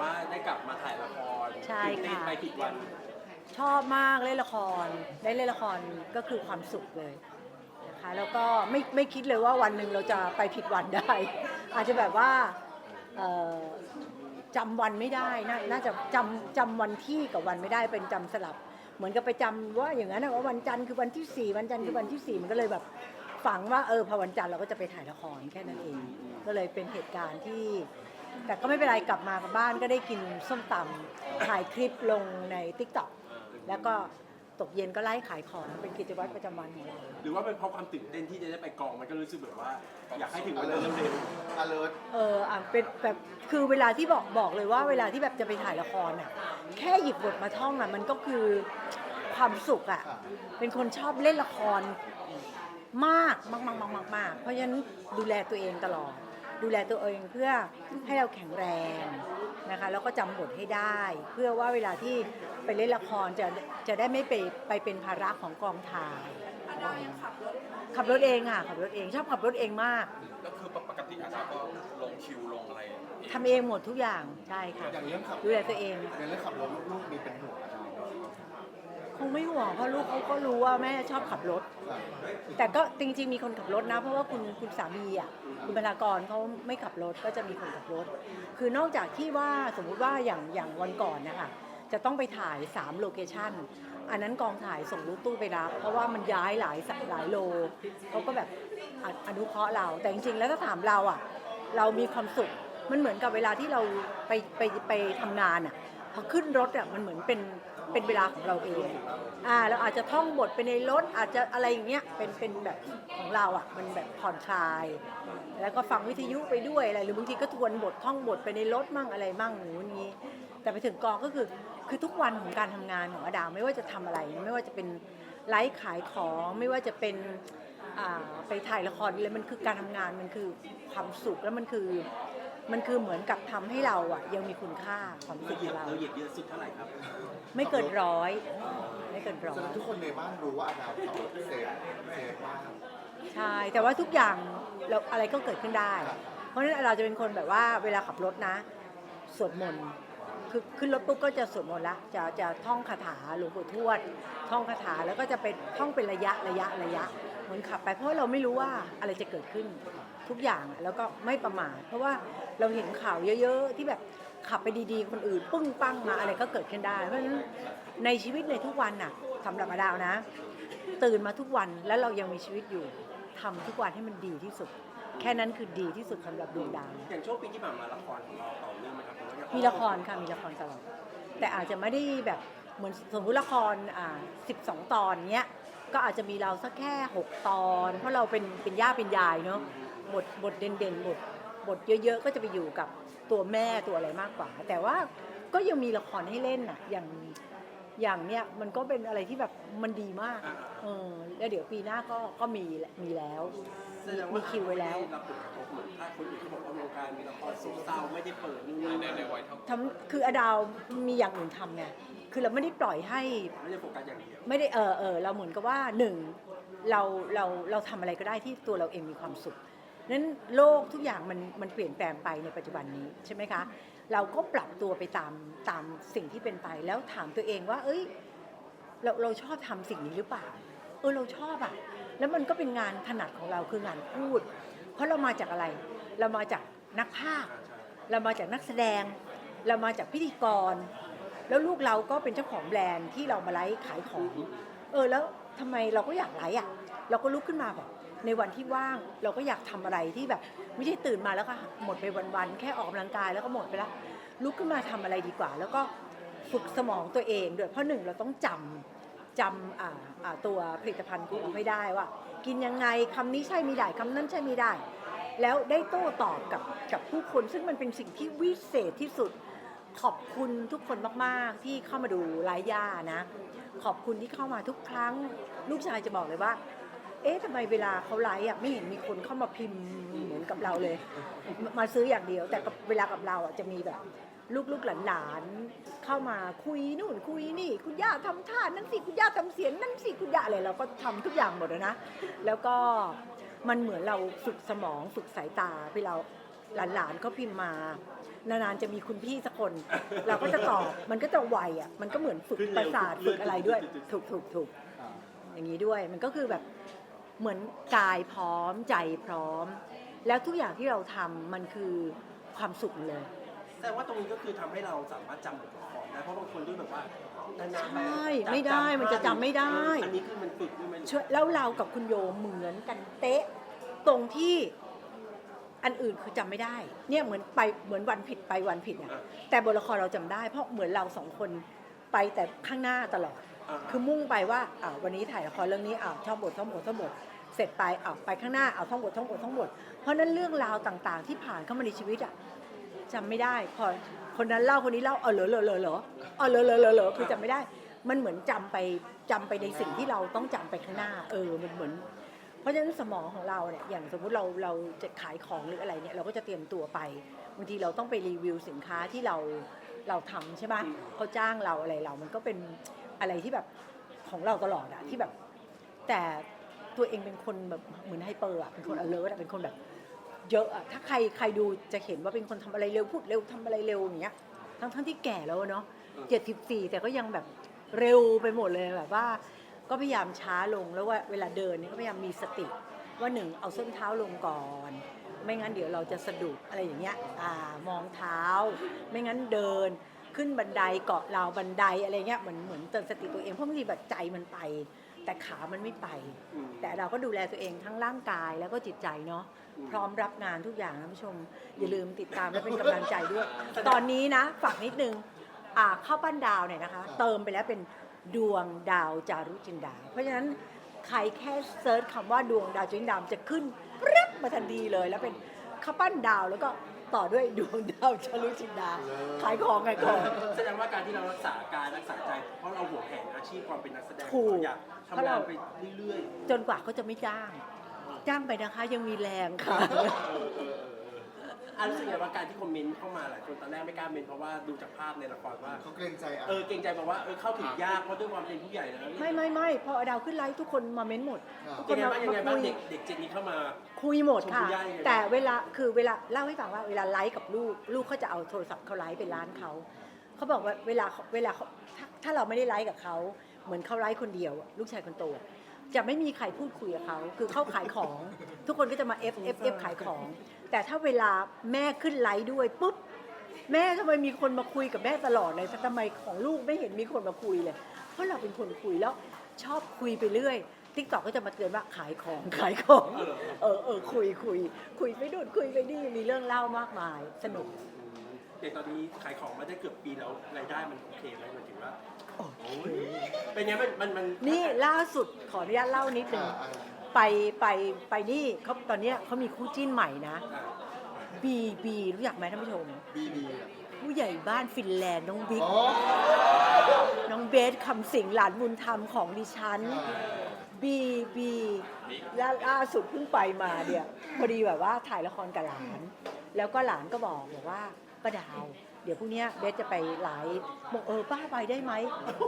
ว่าได้กลับมาถ่ายละครใช่ตื่นเต้นค่ะ ไปผิดวัน ชอบมากเล่นละคร ได้เล่นละครก็คือความสุขเลยนะคะ แล้วก็ไม่ไม่คิดเลยว่าวันหนึ่งเราจะไปผิดวันได้ อาจจะแบบว่าเอ่อจำวันไม่ได้นาน่าจะจำจำวันที่กับวันไม่ได้เป็นจำสลับ เหมือนกับไปจำว่าอย่างนั้นนะว่าวันจันทร์คือวันที่สี่วันจันทร์คือวันที่สี่มันก็เลยแบบฝังว่าเออพอวันจันทร์เราก็จะไปถ่ายละครแค่นั้นเอง ก็เลยเป็นเหตุการณ์ที่ แต่ก็ไม่เป็นไรกลับมากับบ้านก็ได้กินส้มตำถ่ายคลิปลงใน t ิ k t o k แล้วก็ตกเย็นก็ไล่ขายของเป็นกิจวัตรประจำวันของเราหรือว่าเป็นเพราะความตื่นเต้นที่จะได้ไปกองมันก็รู้สึกแบบว่า อยากให้ถึงวันนั้นเร็ว alert เอออะเป็นแบบคือเวลาที่บอกบอกเลยว่าเวลาที่แบบจะไปถ่ายละครอะแค่หยิบบทมาท่องอะมันก็คือความสุขอะค่ะเป็นเป็นคนชอบเล่นละครมากมากมากมากมากมากเพราะฉะนั้นดูแลตัวเองตลอด ดูแลตัวเองเพื่อให้เราแข็งแรงนะคะแล้วก็จำบทให้ได้ เพื่อว่าเวลาที่ไปเล่นละครจะจะได้ไม่ไปไปเป็นภาระของกองถ่ายขับรถเองค่ะขับรถเองชอบขับรถเองมากก็คือปกติอาชาก็ลงคิวลงอะไรทำเองหมดทุกอย่างใช่ค่ะอย่างเรื่องขับดูแลตัวเองอย่างเรื่องขับรถลูกๆมีเป็นห่วงอะไรไหม คงไม่ห่วงเพราะลูกเขาก็รู้ว่าแม่ชอบขับรถ แต่ก็จริงๆมีคนขับรถนะ เพราะว่าคุณคุณสามีอะคุณบรรากรเขาไม่ขับรถก็จะมีคนขับรถ คือนอกจากที่ว่าสมมุติว่าอย่างอย่างวันก่อนนะคะจะต้องไปถ่าย3โลเคชั่นอันนั้นกองถ่ายส่งรถตู้ไปรับ เพราะว่ามันย้ายหลายสหลายโลเขาก็แบบออนุเคราะห์เรา แต่จริงๆแล้วถ้าถามเราอะ เรามีความสุขมันเหมือนกับเวลาที่เราไปไปไปทำงานอะพอขึ้นรถอะมันเหมือนเป็น เป็นเวลาของเราเองอ่าเราอาจจะท่องบทไปในรถอาจจะอะไรอย่างเงี้ยเป็นเป็นแบบของเราอะมันแบบผ่อนคลาย แล้วก็ฟังวิทยุไปด้วยอะไรหรือบางทีก็ทวนบทท่องบทไปในรถมั่งอะไรมั่งหรืออย่างนี้ แต่ไปถึงกองก็คือคือทุกวันของการทำงานของอดาวไม่ว่าจะทำอะไร ไม่ว่าจะเป็นไลฟ์ขายของไม่ว่าจะเป็นอ่าไปถ่ายละครอะไรมันคือการทำงานมันคือความสุขแล้วมันคือ มันคือเหมือนกับทำให้เราอะยังมีคุณค่าความๆสุเราขเหยียขดองเราเราเหยียดเยอะสุดเท่าไหร่ครับ ไม่เกินร้อย ไม่เกินร้อแสดยงทุกคนในบ้านรู้ว่าอาดามขับรถเซฟเซฟมากใช่ แต่ว่าทุกอย่างเราอะไรก็เกิดขึ้นได้ เพราะฉะนั้นเราจะเป็นคนแบบว่าเวลาขับรถนะสวดมนต์คือขึ้นรถปุ๊บก็จะสวดมนต์ละจะจะท่องคาถาหลวงปู่ทวด ท่องคาถาแล้วก็จะเป็นท่องเป็นระยะระยะระยะ เหมือนขับไปเพราะว่าเราไม่รู้ว่าอะไรจะเกิดขึ้น ทุกอย่างอะแล้วก็ไม่ประมาทเพราะว่าเราเห็นข่าวเยอะ ๆ ที่แบบขับไปดีๆ คนอื่นปึ้งปังมาอะไรก็เกิดขึ้นได้ เพราะฉะนั้นในชีวิตในทุกวันน่ะสำหรับอาดาวนะ ตื่นมาทุกวันแล้วเรายังมีชีวิตอยู่ทำทุกวันให้มันดีที่สุด แค่นั้นคือดีที่สุดสำหรับดวงดาวอย่างช่วงปีที่ผ่านมาละครของเราต่อเนื่องไหมครับหรือว่ายังมีละครค่ะมีละครตลอดแต่อาจจะไม่ได้แบบเหมือนสมมติละครอ่า12 ตอนเนี้ย ก็อาจจะมีเราสักแค่ 6 ตอน เพราะเราเป็นเป็นย่าเป็นยายเนาะบทบทเด่นๆบทบทเยอะๆ ก็จะไปอยู่กับตัวแม่ตัวอะไรมากกว่า แต่ว่าก็ยังมีละครให้เล่นอะอย่าง อย่างเนี้ยมันก็เป็นอะไรที่แบบมันดีมาก เออแล้วเดี๋ยวปีหน้าก็ก็มีแหละมีแล้ว แสดงมีว่าคิวไว้แล้ว รับผลกระทบเหมือนถ้าคนอื่นเขาบอกว่าวงการมีละครโซเศร้าไม่ได้เปิดนู่นนี่ในนั่นในวัยเท่าทำคืออดาวมีอย่างอื่นทำไงคือเราไม่ได้ปล่อยให้ ไม่ได้โฟกัสอย่างเดียว ไม่ได้เออเออเราเหมือนกับว่าหนึ่งเราเราเราทำอะไรก็ได้ที่ตัวเราเองมีความสุขนั้นโลกทุกอย่างมันมันเปลี่ยนแปลงไปในปัจจุบันนี้ใช่ไหมคะ เราก็ปรับตัวไปตามตามสิ่งที่เป็นไป แล้วถามตัวเองว่า เอ้ย เราเราชอบทำสิ่งนี้หรือเปล่า เออเราชอบอะแล้วมันก็เป็นงานถนัดของเราคืองานพูด เพราะเรามาจากอะไร เรามาจากนักภาค เรามาจากนักแสดง เรามาจากพิธีกร แล้วลูกเราก็เป็นเจ้าของแบรนด์ที่เรามาไลฟ์ขายของ เออแล้วทำไมเราก็อยากไลฟ์อะ เราก็ลุกขึ้นมาแบบ ในวันที่ว่างเราก็อยากทำอะไรที่แบบ ไม่ใช่ตื่นมาแล้วก็หมดไปวันๆแค่ออกกำลังกายแล้วก็หมดไปละลุกขึ้นมาทำอะไรดีกว่า แล้วก็ฝึกสมองตัวเองด้วยเพราะหนึ่งเราต้องจำจำตัวผลิตภัณฑ์ของเราไม่ได้ว่า กินยังไงคำนี้ใช่ม่ได้คำนั้นใช่ม่ได้ แล้วได้โต้ตอบกับกับผู้คน ซึ่งมันเป็นสิ่งที่วิเศษที่สุดขอบคุณทุกคนมากๆ ที่เข้ามาดูไลฟ์ย่านะ ขอบคุณที่เข้ามาทุกครั้ง ลูกชายจะบอกเลยว่า เอ๊ะทำไมเวลาเขาไลฟ์อะไม่เห็นมีคนเข้ามาพิมพ์เหมือนกับเราเลยมามาซื้ออย่างเดียว แต่กับเวลากับเราอะจะมีแบบ ลูกๆหลานๆเข้ามาคุยนู่นคุยนี่ คุณย่าทำท่านั้นสิคุณย่าทำเสียงนั่นสิคุณย่าอะไรเราก็ทำทุกอย่างหมดเลยนะ แล้วก็มันเหมือนเราฝึกสมองฝึกสายตาเวลาหลานๆเขาพิมพ์มา นานๆจะมีคุณพี่สักคน เราก็จะตอบมันก็จะไวอะมันก็เหมือนฝึกขึ้นปเร็ระวสาทเลื่ฝึอนกอะไรด้วยจุดๆๆถูกถูกถูกอ่าอย่างนี้ด้วยมันก็คือแบบ เหมือนกายพร้อมใจพร้อม แล้วทุกอย่างที่เราทำมันคือความสุขหมดเลยแต่ว่าตรงนี้ก็คือทำให้เราสามารถจำบทละครได้เพราะบางคนด้วยแบบว่านานๆใช่จำไม่ได้มันจะจำไม่ได้ อันนี้คือมันฝึกด้วยไหมช่วยแล้วเรากับคุณโยเหมือนกันเต๊ะตรงที่อันอื่นคือจำไม่ได้ เนี่ยเหมือนไปเหมือนวันผิดไปวันผิดอะแต่บทละครเราจำได้ เพราะเหมือนเราสองคน ไปแต่ข้างหน้าตลอด คือมุ่งไปว่าอ่าวันนี้ถ่ายละครเรื่องนี้อ่าท่องบทท่องบทท่องบทเสร็จไปอ่าไปข้างหน้าอ่าท่องบทท่องบทท่องบทเพราะนั้นเรื่องราวต่างๆ ที่ผ่านเข้ามาในชีวิตอะจำไม่ได้พอคนนั้นเล่าคนนี้เล่าเออเหรอเหรอเหรอเหรอเออเหรอเหรอเหรอเหรอคือจำไม่ได้ มันเหมือนจำไปจำไปในสิ่งที่เราต้องจำไปข้างหน้า เออมันเหมือน เพราะฉะนั้นสมองของเราเนี่ยอย่างสมมุติเราเราจะขายของหรืออะไรเนี่ยเราก็จะเตรียมตัวไปบางทีเราต้องไปรีวิวสินค้าที่เรา เราทำใช่ไหมเขาจ้างเราอะไรเรา มันก็เป็นอะไรที่แบบของเราตลอดอะที่แบบ แต่ตัวเองเป็นคนแบบเหมือนไฮเปอร์อะเป็นคน alert อะเป็นคนแบบ เยอะอะถ้าใครใครดูจะเห็นว่าเป็นคนทำอะไรเร็วพูดเร็วทำอะไรเร็วอย่างเงี้ยทั้งทั้งที่แก่แล้วอะเนาะเจ็ดสิบสี่แต่ก็ยังแบบเร็วไปหมดเลยแบบว่า ก็พยายามช้าลงแล้วว่าเวลาเดินเนี่ยก็พยายามมีสติ ว่าหนึ่งเอาส้นเท้าลงก่อน ไม่งั้นเดี๋ยวเราจะสะดุดอะไรอย่างเงี้ยอ่ามองเท้า ไม่งั้นเดินขึ้นบันไดเกาะราวบันไดอะไรเงี้ยเหมือนเหมือนเตือนสติตัวเองเพราะบางทีแบบใจมันไป แต่ขามันไม่ไปอืมแต่เราก็ดูแลตัวเองทั้งร่างกายแล้วก็จิตใจเนาะอืมพร้อมรับงานทุกอย่างนะผู้ชม อย่าลืมติดตามและเป็นกำลังใจด้วย ตอนนี้นะฝากนิดนึงอ่าข้าวปั้นดาวเนี่ยนะคะ เติมไปแล้วเป็นดวงดาวจารุจินดา เพราะฉะนั้นใครแค่เซิร์ชคำว่าดวงดาวจารุจินดาจะขึ้นปรึ๊บ มาทันทีเลย แล้วเป็นข้าวปั้นดาวแล้วก็ต่อด้วยดวงดาวจารุจินดาขายของขายของแสดงว่าการที่เรารักษากายรักษาใจ เพราะเราห่วงแหนอาชีพความเป็นนักแสดงถูกเราอยากทำงานไปเรื่อยจนกว่าเขาจะไม่จ้าง จ้างไปนะคะยังมีแรงค่ะๆเออเออเอออันรู้สึกไงว่าการที่คอมเมนต์เข้ามาหลายคนตอนแรกไม่กล้าเมนเพราะว่าดูจากภาพในละครว่า เขาเกรงใจอะ เออเกรงใจบอกว่าเออเข้าถึงยากเพราะด้วยความเป็นผู้ใหญ่แล้วไม่ไม่ไม่พอดาวขึ้นไลฟ์ทุกคนมาเม้นหมดทุกคยันงไงมาบ้างยังไงมาบ้างคุย เด็กเด็กเจนนี้เข้ามา คุยหมดค่ะ ชมคุณย่ายังไงบ้างแต่เวลาคือเวลาเล่าให้ฟังว่าเวลาไลฟ์กับลูก ลูกเขาจะเอาโทรศัพท์เขาไลฟ์ไปร้านเขาเขาบอกว่าเวลาเวลาเขาถ้าถ้าเราไม่ได้ไลฟ์กับเขาเหมือนเขาไลฟ์คนเดียวอะลูกชายคนโตอะ จะไม่มีใครพูดคุยกับเขาคือเขาขายของ ทุกคนก็จะมา F F F ขายของ แต่ถ้าเวลาแม่ขึ้นไลฟ์ด้วยปุ๊บแม่ทำไมมีคนมาคุยกับแม่ตลอดเลยทำไมของลูกไม่เห็นมีคนมาคุยเลย เพราะเราเป็นคนคุยแล้วชอบคุยไปเรื่อยทิกตอกก็จะมาเตือนว่าขายของขายของ เออเออคุยคุย คุยไปดูนคุยไปนี่มีเรื่องเล่ามากมาย สนุกเด็กตอนนี้ขายของมาได้เกือบปีแล้วรายได้มันโอเคไหมหมายถึงว่าโอ เคเป็นไงมันมันมันนี่ล่าสุดขออนุญาตเล่านิดนึงอ่าอ่าไปไปไปนี่เขาตอนเนี้ยเขามีคู่จิ้นใหม่นะอะบีบีรู้จักไหมท่านผู้ชม บีบีอะผู้ใหญ่บ้านฟินแลนด์น้องบิ๊ก อ๋อน้องเบสคำสิงหลานบุญธรรมของดิฉัน บีบีล่าล่าสุดเพิ่งไปมาเนี่ยพอดีแบบว่าถ่ายละครกับหลาน แล้วก็หลานก็บอกบอกว่าป้าดาว เดี๋ยวพรุ่งนี้เบสจะไปไลฟ์บอกเออป้าไปได้ไหม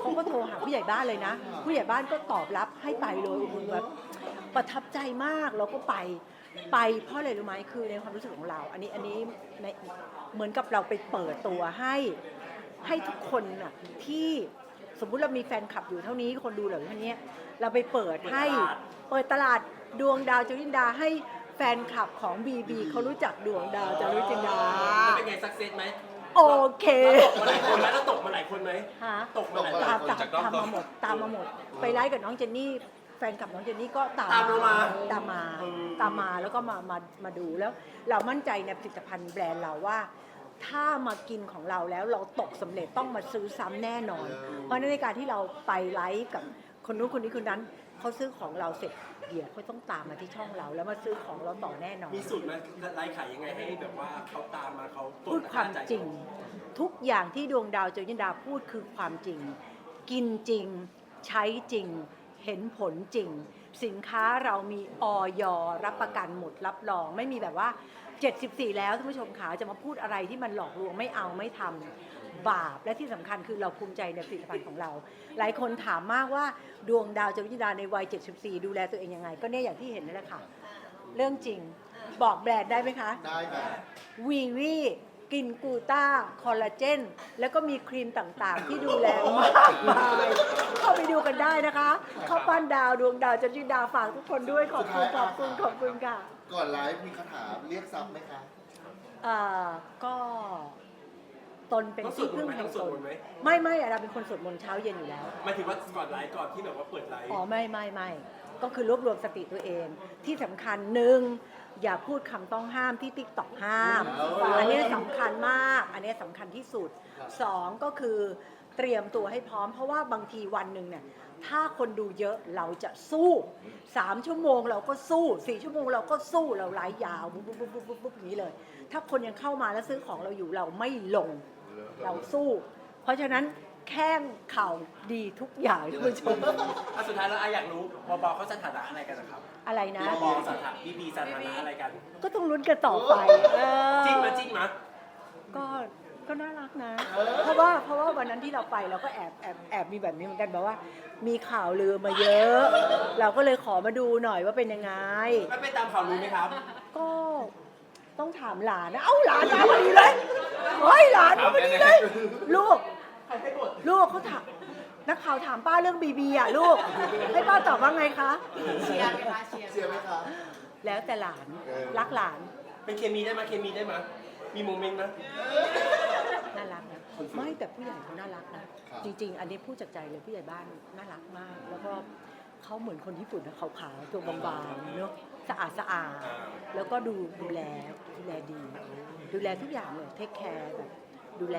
เขาก็โทรหาผู้ใหญ่บ้านเลยนะ ผู้ใหญ่บ้านก็ตอบรับให้ไปเลยโอ้โหแบบประทับใจมากเราก็ไปไปเพราะอะไรรู้ไหมคือในความรู้สึกของเรา อันนี้อันนี้ในเหมือนกับเราไปเปิดตัวให้ให้ทุกคนน่ะที่สมมุติเรามีแฟนคลับอยู่เท่านี้คนดูเหล่านี้เราไปเปิดให้เปิดตลาดดวงดาวจรินดาให้แฟนคลับของบีบีเขารู้จักดวงดาวจารุจินดา เป็นไงสักเซสไหม โอเคแล้วตกมาหลายคนไหมแล้วตกมาหลายคนไหมฮะตกมาหลายคน ตามตามตามมาหมดตามมาหมด ไปไลฟ์กับน้องเจนนี่แฟนกับน้องเจนนี่ก็ตามตามเรามาตามมาเออ ตามมาแล้วก็มามามาดูแล้ว เรามั่นใจในผลิตภัณฑ์แบรนด์เราว่า ถ้ามากินของเราแล้วเราตกสำเร็จต้องมาซื้อซ้ำแน่นอน เพราะฉะนั้นในการที่เราไปไลฟ์กับคนนู้นคนนี้คนนั้น เขาซื้อของเราเสร็จเดี๋ยวเขาต้องตามมาที่ช่องเรา แล้วมาซื้อของเราต่อแน่นอน มีสูตรไหมไลฟ์ขายยังไงให้แบบว่าเขาตามมาเขาตรพูวดจความจ่ยจริง ทุกอย่างที่ดวงดาวเจริญดาพูดคือความจริง กินจริง ใช้จริง เห็นผลจริง สินค้าเรามีออยรับประกันหมดรับรอง ไม่มีแบบว่า 74 แล้วท่านผู้ชมขาจะมาพูดอะไรที่มันหลอกลวงไม่เอาไม่ทำ บาป และที่สำคัญคือเราภูมิใจในผลิตภัณฑ์ของเรา หลายคนถามมากว่าดวงดาวเจริญดาในวัย 74 ดูแลตัวเองยังไง ก็เนี่ยอย่างที่เห็นนั่นแหละค่ะ เรื่องจริงบอกแบรนด์ได้ไหมคะ ได้ไหมวีวีกินกูต้า คอลลาเจน แล้วก็มีครีมต่างๆ ที่ดูแลมากมายเข้าไปดูกันได้นะคะ เข้าปั้นดาวดวงดาวจันจิดาฝากทุกคนด้วยขอบคุณขอบคุณขอบคุณค่ะ ก่อนไลฟ์มีคาถาเรียกซับไหมคะเอ่อก็ ตนเป็นต้องสที่วดมพึ่นงต์ไหมแห่ต้องงสตวดนมนต์ไหมไม่ไม่อะเราเป็นคนสวดมนต์เช้าเย็นอยู่แล้ว หมายถึงว่าก่อนไลฟ์ก่อนที่แบบว่าเปิดไลฟ์อ๋อไม่ไม่ไม่ก็คือรวบรวมสติตัวเอง ที่สำคัญหนึ่งอย่าพูดคำต้องห้ามที่ติ๊กต็อกห้ามเอาอันนี้สำคัญมาก อันนี้สำคัญที่สุดสองก็คือเตรียมตัวให้พร้อม เพราะว่าบางทีวันหนึ่งเนี่ยถ้าคนดูเยอะเราจะสู้สามชั่วโมงเราก็สู้สี่ชั่วโมงเราก็สู้เราไลฟ์ยาวปุ๊บปุ๊บปุ๊บปุ๊บปุ๊บอย่างนี้เลย ถ้าคนยังเข้ามาแล้วซื้อของเราอยู่เราไม่ลง เราสู้ เพราะฉะนั้นแข้งเข่าดีทุกอย่างท่านผู้ชม อะสุดท้ายแล้วอาอยากรู้บอบอเขาสถานะอะไรกันนะครับอะไรนะ บอบอสถานะบีบีสถานะอะไรกัน ก็ต้องลุ้นกันต่อไปเออจิ้นมาจิ้นมาก็ก็น่ารักนะ เพราะว่าเพราะว่าวันนั้นที่เราไปเราก็แอบแอบแอบมีแบบนี้เหมือนกันแบบว่า มีข่าวลือมาเยอะ เราก็เลยขอมาดูหน่อยว่าเป็นยังไง ไม่ไปตามข่าวรู้ไหมครับ ก็ต้องถามหลานนะ เอ้าหลานมาพอดีเลย เฮ้ยหลานมาพอดีเลยลูก ลูกเขาถามนักข่าวถามป้าเรื่องบีบีอะลูก ให้ป้าตอบว่าไงคะ เชียร์ไหมคะเชียร์เชียร์ไหมคะแล้วแต่หลานเออรักหลานเป็นเคมีได้ไหมเคมีได้ไหมมีโมเมนต์ไหมน่ารักนะไม่แต่ผู้ใหญ่เขาน่ารักนะจริง ๆ อันนี้พูดจากใจเลยผู้ใหญ่บ้านน่ารักมาก แล้วก็ เขาเหมือนคนญี่ปุ่นนะขาวๆตัวบางๆเนาะสะอาดสะอาดแล้วก็ดูดูแลดูแลดี ดูแลทุกอย่างเลยเทคแคร์แบบดูแล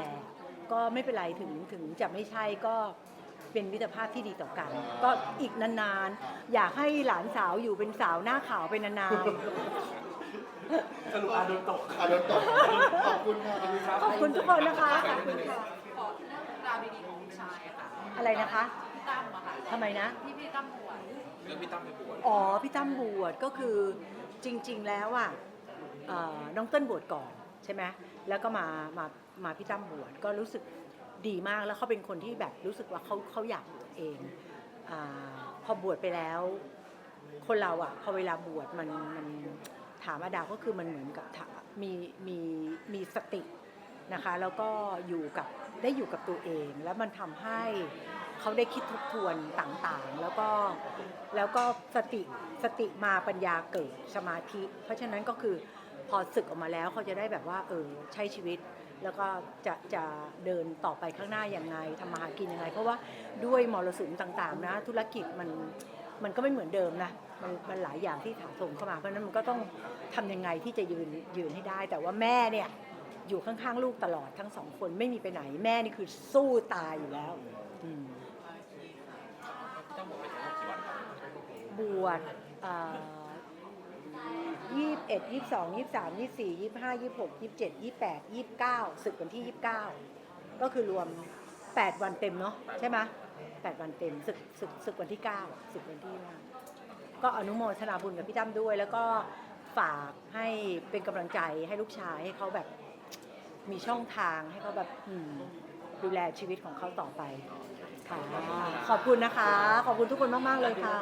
ก็ไม่เป็นไรถึงถึงจะไม่ใช่ก็เป็นมิตรภาพที่ดีต่อกัน ก็อีกนานๆ อยากให้หลานสาวอยู่เป็นสาวหน้าขาวไปนานๆสรุปอาโดนตกอาโดนตกขอบคุณค่ะขอบคุณทุกคนนะคะขอบคุณค่ะขอเรื่องราวดีๆของลูกชายอะค่ะอะไรนะคะพี่ ตั้มอะค่ะทำไมนะ ที่พี่ตั้มบวชเรื่องพี่ตั้มไปบวชอ๋อพี่ตั้มบวชก็คือจริง ๆ แล้วอะเอ่อน้องเต้นบวชก่อนใช่ไหมแล้วก็มามามาพี่ตั้มบวชก็รู้สึกดีมากแล้วเขาเป็นคนที่แบบรู้สึกว่าเขาเขาอยากบวชเองอาพอบวชไปแล้ว คนเราอะพอเวลาบวชมันมันถามอาดาวก็คือมันเหมือนกับถามีมีมีสติ นะคะแล้วก็อยู่กับได้อยู่กับตัวเอง แล้วมันทำให้เขาได้คิดทบทวนต่างๆ แล้วก็แล้วก็สติสติมาปัญญาเกิดสมาธิ เพราะฉะนั้นก็คือพอศึกออกมาแล้วเขาจะได้แบบว่าเออใช้ชีวิต แล้วก็จะจะเดินต่อไปข้างหน้าอยังไงทำมาหากินยังไง เพราะว่าด้วยมรสุมต่างๆ นะ ธุรกิจมันมันก็ไม่เหมือนเดิมนะมันมันหลายอย่างที่ถาโถมเข้ามาเพราะฉะนั้นมันก็ต้องทำยังไงที่จะยืนยืนให้ได้ แต่ว่าแม่เนี่ย อยู่ข้างๆลูกตลอดทั้งสองคนไม่มีไปไหนแม่นี่คือสู้ตายอยู่แล้วอืมพี่ตั้มบวชไปทั้งหมดกี่วันครับบวชยี่สิบเอ็ดยี่สิบสองยี่สิบสามยี่สิบสี่ยี่สิบห้ายี่สิบหกยี่สิบเจ็ดยี่สิบแปดยี่สิบเก้าศึกวันที่ยี่สิบเก้าก็คือรวมแปดวันเต็มเนาะใช่ไหมแปดวันเต็มศึกศึกศึกวันที่เก้าศึกวันที่ห้าก็อนุโมทนาบุญกับพี่ตั้มด้วย แล้วก็ฝากให้เป็นกำลังใจให้ลูกชายให้เขาแบบ มีช่องทางให้เขาแบบอืมดูแลชีวิตของเขาต่อไปค่ะขอบคุณนะคะ ขอบคุณทุกคนมาก ๆ เลยค่ะ